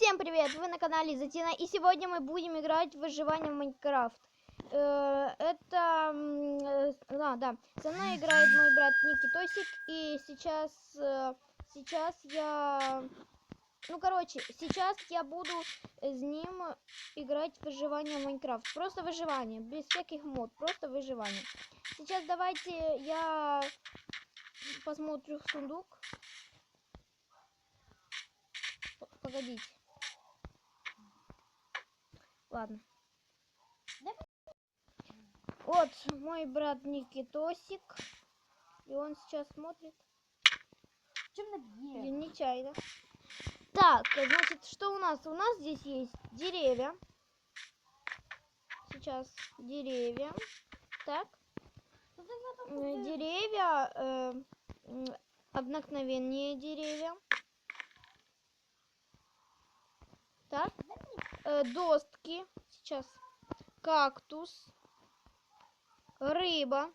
Всем привет! Вы на канале Затина, и сегодня мы будем играть в выживание в Майнкрафт. Э, Это... м, э, Да, да. Со мной играет мой брат Никитосик, и сейчас... э, Сейчас я... Ну, короче, сейчас я буду с ним играть в выживание в Майнкрафт. Просто выживание, без всяких мод, просто выживание. Сейчас давайте я посмотрю в сундук. Погодите. Ладно. Вот мой брат Никитосик. И он сейчас смотрит. Чем? Я нечаянно. Так, значит, что у нас? У нас здесь есть деревья. Сейчас деревья. Так, э, деревья, э, обыкновенные деревья. Так, э, достки. Сейчас кактус, рыба,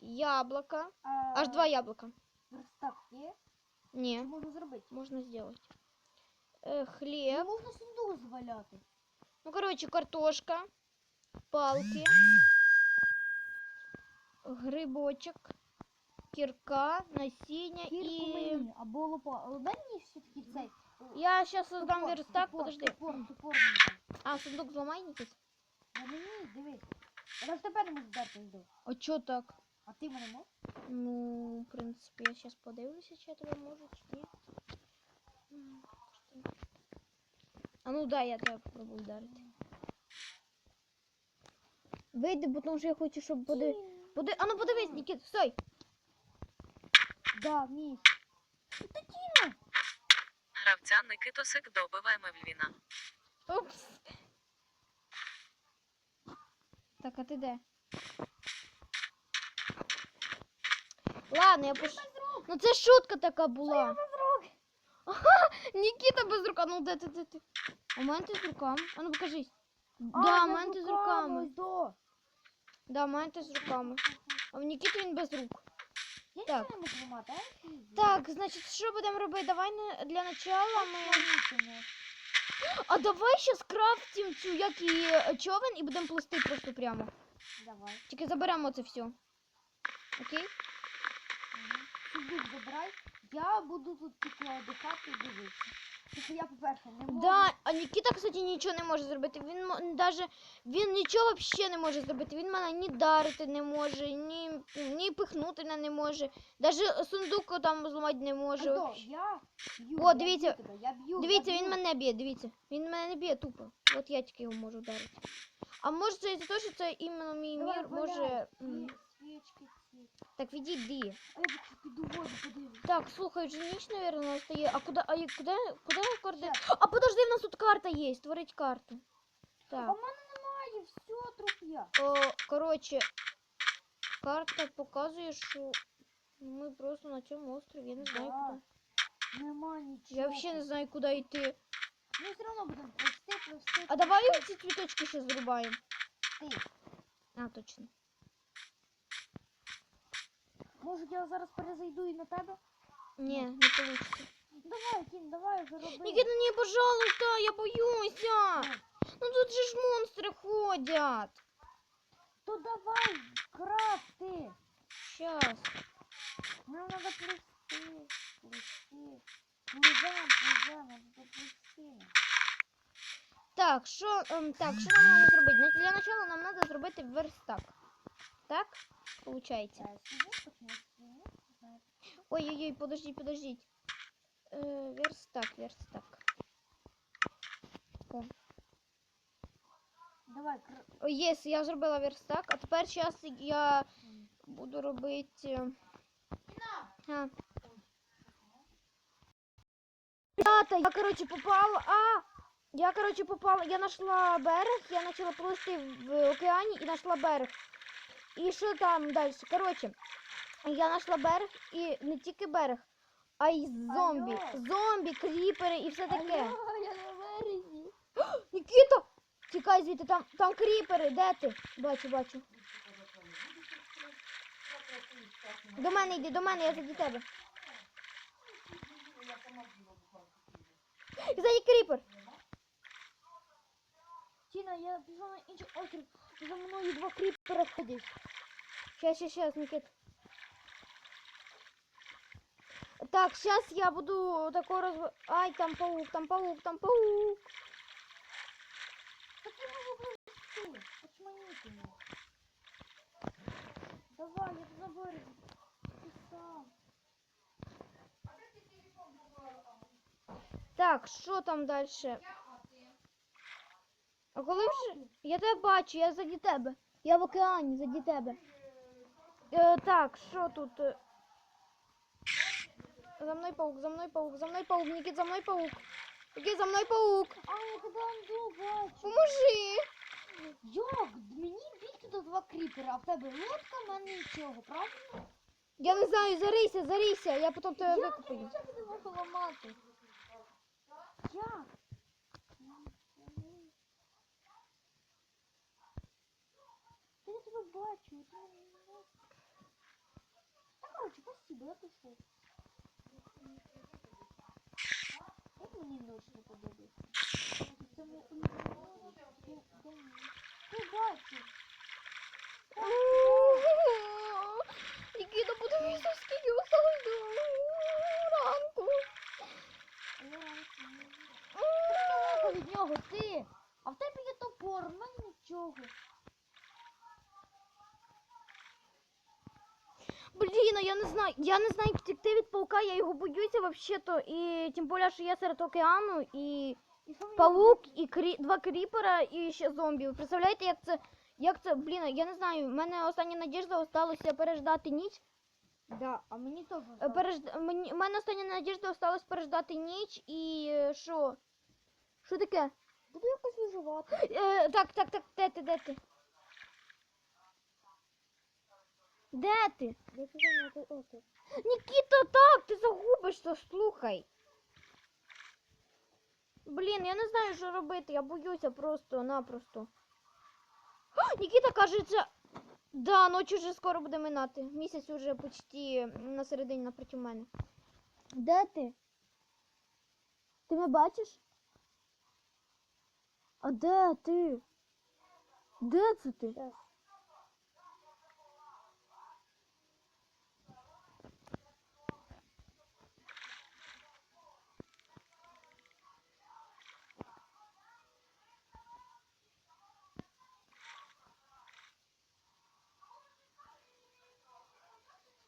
яблоко. Аж два яблока. Верстак є? Не. Що можна зробити? можно сделать. Э, Не хлеб. можна сундук зваляти. Ну, короче, картошка, палки, грибочок, кирка, насіння Кірку и... мені, або лопа. Дай мені все-таки цей. Я сейчас создам верстак, топор, подожди. Топор мені. А, сундук зламай, Никит? Не вмію, дивись. Я навіть тебе не можу здати йду. А чё так? А ти мене можеш? Ну, в принципе, я сейчас подивлюся, чи я тебе можу, чи ні. А ну да, я тебе попробую вдарити. Вийди, бо тому що я хочу, щоб поди... Поди... А ну подивись, Нікіт, стой! Да, вмієш. Гравця Никитосик добиває Мевліна. Упс. Так, а ти де? Ладно, я пош... Ну це шутка така була. Ага, Нікіта без рука. Ну де ти, де ти? А у мене ти з руками. А ну покажись. да, у мене ти з руками. Да, у мене ти з руками. А в Нікіти він без рук. Я Так. не можу ламати, а? Так, значить, що будемо робити? Давай на- для начала ми. А давай ще скрафтим цю як і е, човен і будемо плисти просто прямо. Давай. Тільки заберемо це все. Окей? Ага. Сундук забирай. Я буду тут тільки отдихати і дивитися. Тільки я, по-перше, не можу. Да, а Нікіта, кстати, нічого не може зробити. Він мо- даже він нічого взагалі не може зробити. Він мене ні дарити не може, ні, ні пихнути мене не може. Даже сундук там зламати не може. Вообще. я б'ю. О, я дивіться. б'ю тебе, я б'ю. Дивіться, я він б'ю. мене б'є, дивіться. Він мене не б'є тупо. От я тільки його можу вдарити. А може це те, що це іменно мій Давай, мір може. м, Сві- Свічки. Так відійди. А я піду воду подивлюсь. Так, слухай, вже ніч, наверное, настає. А куди, а я- куди, куди координати? А подожди, в нас тут карта є, створить карту. А Так. в мене немає, все, труп я. О, коротше, карта показує, що ми просто на цьому острові. Я не знаю Да. куди. Нема нічого. Я взагалі не знаю, куди йти. Ми все одно будемо плести, плести. А давай ці цвіточки ще зрубаємо. Ти. А, точно. Може я зараз перезайду і на тебе? Ні, не вийде. Давай, кінь, давай вже роби. Нікіта, ні, пожалуйста, я боюся. Ну, тут же ж монстри ходять. То давай, крафти. Щас. Нам надо плести, плести. Плывем, надо плести. Так, що, ем, так, що нам треба зробити? Для начала нам треба зробити верстак. Так? Получається. Я сижу, почему сижу, не знаю. Ой-ой-ой, подождіть, подождіть. Е, верстак, верстак. О. Давай. О, єс, я зробила верстак, а тепер зараз я буду робити. А. Ребята, я, короче, попала. А! Я, короче, попала. Я нашла берег, я почала плисти в океані і знайшла берег. І що там далі? Короче, я знайшла берег і не тільки берег, а й зомбі. Алло. Зомбі, кріпери і все таке. Алло, я на березі. Нікіта! Тікай звідти, там, там кріпери, де ти? Бачу, бачу. До мене йди, до мене, я заді тебе. Ззаді кріпер. Тіна, я пішла на інший острів. За мною два кріпера ходять. Щас, щас, щас, Никит. Так, сейчас я буду такой раз... Ай, там паук, там паук, там паук. Я. Давай, я тут заборю. Ти сам. Так, що там дальше? А коли вже... Я тебе бачу, я заді тебе. Я в океані, заді тебе. Е, так, що тут? За мною паук, за мною паук, за мною паук, Нікіт, за мною паук. Нікіт, за мною паук. А, я тебе Анду бачу. Поможи. Як? Мені бігти до два кріпера, а в тебе лодка, в мене нічого, правильно? Я не знаю, зарийся, зарийся, я потім тебе Як викупаю. я тебе можу ламати? Як? Можу. Та коротше, спасибо, я пішов. Як мені ночь не подобається? Це ми... Ти бачиш? Нікіта, подивися, скільки осталось до ранку. Від нього ти. А в тебе є топор, в мене нічого. Блін, а я не знаю. Я не знаю, як втекти від паука, я його боюся взагалі-то. І тим більше, що я серед океану, і паук, і крі... два кріпера, і ще зомбі. Ви представляєте, як це. Як це, блін, я не знаю, в мене остання надіжда осталося переждати ніч. Да, а мені теж. Е, Пережд... Мені... У мене остання надіжда осталось переждати ніч і е, що? Що таке? Буду якось виживати. Е, так, так, так, де ти, де ти? Де ти? Я пішов на той остров. Нікіта, так, ти загубишся, слухай. Блін, я не знаю, що робити, я боюся просто-напросто. Нікіта каже, це. Да, ночі вже скоро буде минати. Місяць уже почти на середині напроти мене. Де ти? Ти мене бачиш? А де ти? Де це ти?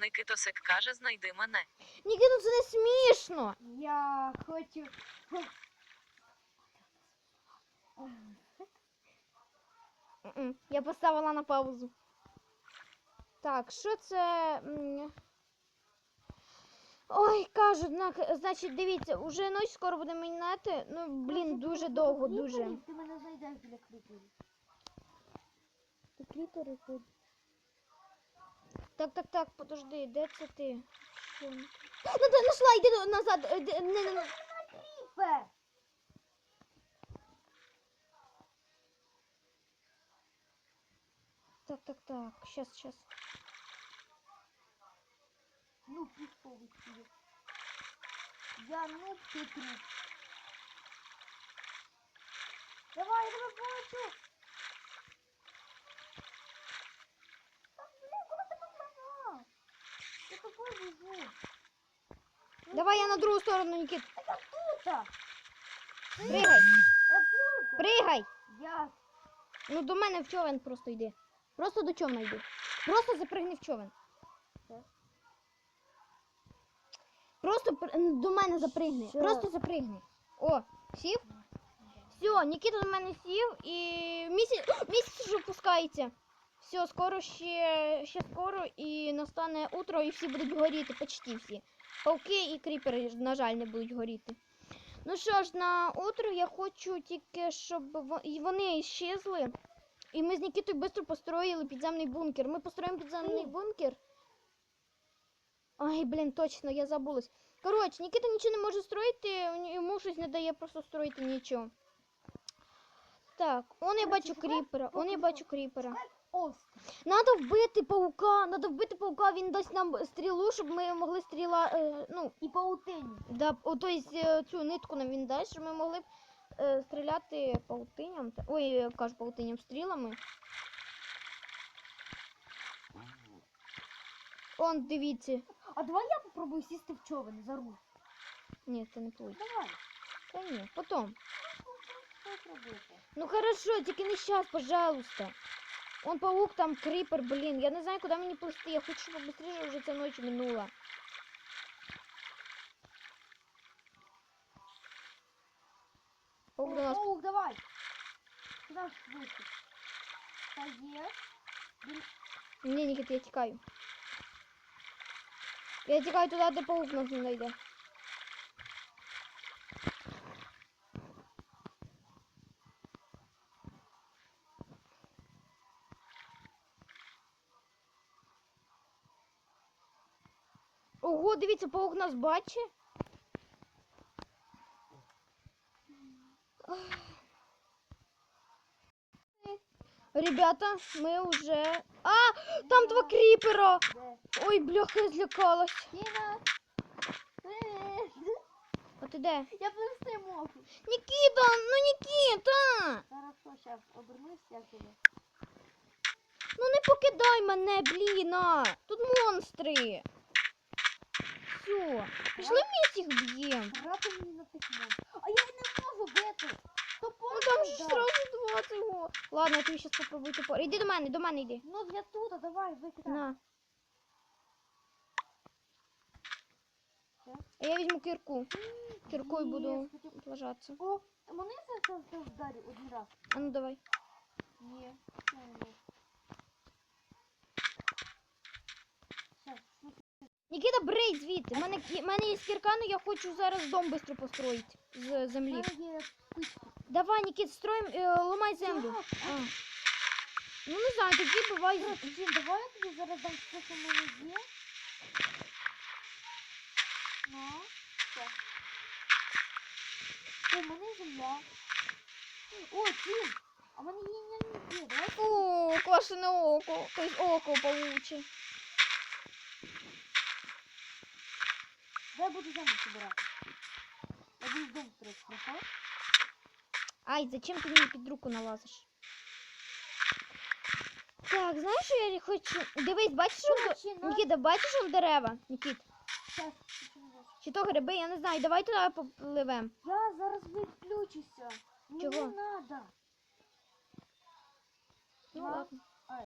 Никитосик каже, знайди мене. Нікіта, це не смішно. Я хочу. Я поставила на паузу. Так, що це? м, Ой, кажуть, на- значить, дивіться, уже ніч скоро буде минати. Ну, блін, дуже довго, дуже. Ти мене знайдеш біля кріперів. Ти клітери тут. Так, так, так, подожди, де це ти? Що? Ну, ти нашла, йди до- назад. е, де- не, не, не. Кріпер! Так, так, так, щас, щас. Ну, пішов відсюди. Я ну ти труп. Давай, я тебе Давай я на другу сторону, Нікіт. Я тут. Пригай, тут. пригай. Я. Ну до мене в човен просто йди. Просто до човна йди. Просто запригни в човен. Просто до мене запригни. Все. Просто запригни. О, сів? Все, Нікіта до мене сів і місяць, місяць вже опускається. Все, скоро ще, ще скоро і настане утро, і всі будуть горіти, почти всі. Пауки і кріпери, на жаль, не будуть горіти. Ну що ж, на утро я хочу тільки, щоб вони щезли. І ми з Нікітою швидко построїли підземний бункер. Ми построїмо підземний бункер. Ай, блін, точно, я забулась. Коротше, Нікіта нічого не може строїти, йому щось не дає просто строїти нічого. Так, он я бачу кріпера, он я бачу кріпера. Острів. Надо вбити паука, надо вбити паука, він дасть нам стрілу, щоб ми могли стріла. Е, ну, І паутині. да, о, то есть, е, цю нитку нам він дасть, щоб ми могли б е, стріляти паутиням. та- Ой, е, кажу паутиням стрілами. Он, дивіться. А давай я попробую сісти в човен за руль. Ні, це не вийде. Давай. Та ні, потом. Що зробити? Ну хорошо, тільки не сейчас, пожалуйста. Он паук, там крипер, блін. Я не знаю, куди мені плисти. Я хочу, щоб побыстріше вже ця ніч минула. Паук до нас. Паук, давай. Куди ж швидше? Та є. Він- Ні, Нікіт, я тікаю. Я тікаю туди, де паук нас не знайде. Ого, дивіться, паук нас бачить. Ребята, ми вже. А! Там два кріпера! Ой, бляха, я злякалась. А ти де? Я пливти можу. Нікіта, ну Нікіта! Хорошо, зараз обернусь, я тебе. Ну не покидай мене, блін! Тут монстри. Все, пішли ми всіх б'ємо. Грати мені на тих. А я не можу бити. Топор Ну там ж дав. сразу два цього. Ладно, я тобі зараз попробую топор. Іди до мене, до мене йди. Ну я тут, а давай, викидай. На. А я візьму кірку. Кіркою Є, буду хотів- лежатися. О, мене це, це, це один раз. А ну давай. Ні. не, ні. Щас, ну, Нікіта, брей звідти. У мене, кі- мене є кірка, але я хочу зараз дом швидко построїти з землі. Давай, Нікіт, строїм, е, ламай землю. А. Ну не знаю, тоді. Коротше, Дім, давай я тобі зараз дам все, що в мене є. На, все. О, в мене земля. О, Дім, а в мене є не є. Давай Фу, квашене око. Тобто око пауче. Дай буду землю собирати. Я буду дом строить, хорошо? Ай, зачем ти мені під руку налазиш? Так, знаєш, що я хочу. Дивись, бачиш, он... Коротше, на- Нікіта, бачиш он дерева? Нікіт. Щас. Чи то гриби, я не знаю. Давай туди попливем. Я зараз виключуся. Мені Чого? надо. Ну ладно.